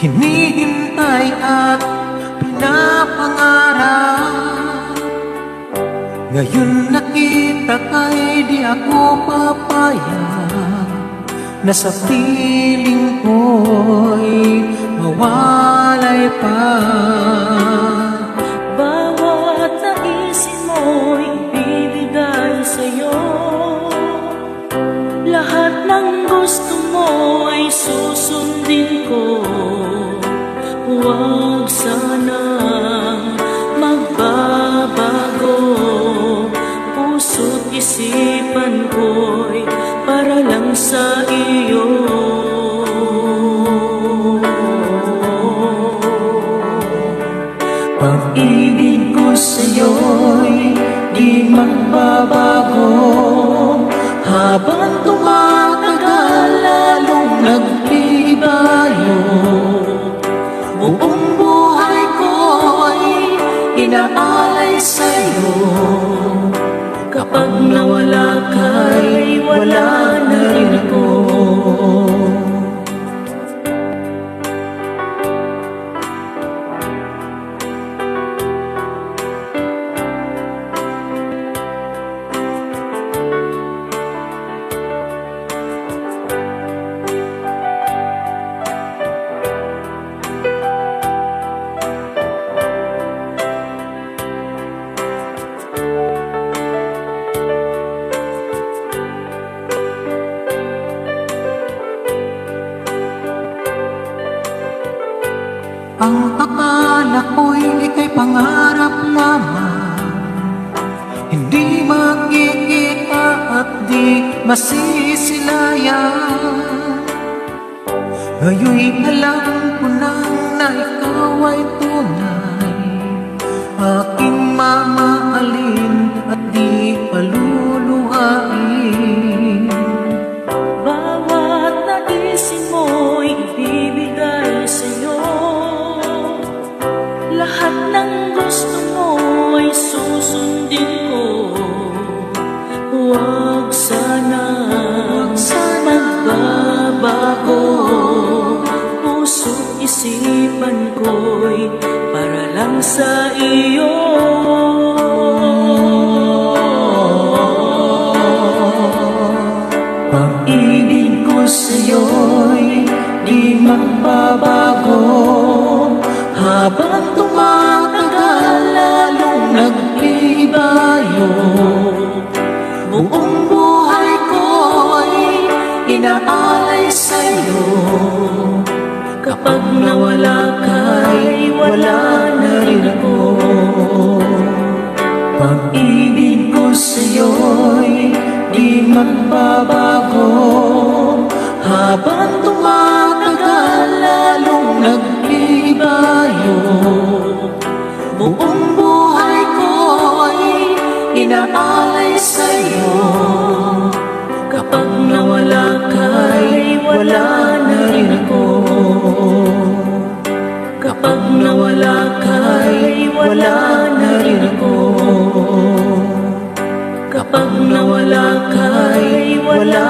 Hinihintay at pinapangarap. Ngayon nakita kay di ako papayag. Na sa piling ko'y mawalay pa. Bawat naisin mo'y ibibigay sa'yo. Lahat ng gusto mo ay susundin ko Huwag sanang magbabago. Puso't isipan ko'y para lang sa iyo. Pag-ibig ko sa'yo'y di magbabago inaalay sa'yo. Kapag nawala ka'y wala na Ang akala ko'y ika'y pangarap lamang. Hindi makikita at di masisilayan Ngayon'y alam ko na na ikaw ay tunay. Aking mamahalin at di paluluhain Gusto mo ay susundin ko. Huwag sana magbabago. Puso't isipan ko'y para lang sa iyo. Pag-ibig ko sa'yo'y di magbabago. Habang nagbibayo. Buong buhay ko'y inaalay sa'yo. Kapag nawala ka'y wala na rin ako Pag-ibig ko sa'yo'y di magbabago nawala ka'y wala na rin ako. Kapag nawala ka'y wala na rin ako. Kapag nawala ka'y wala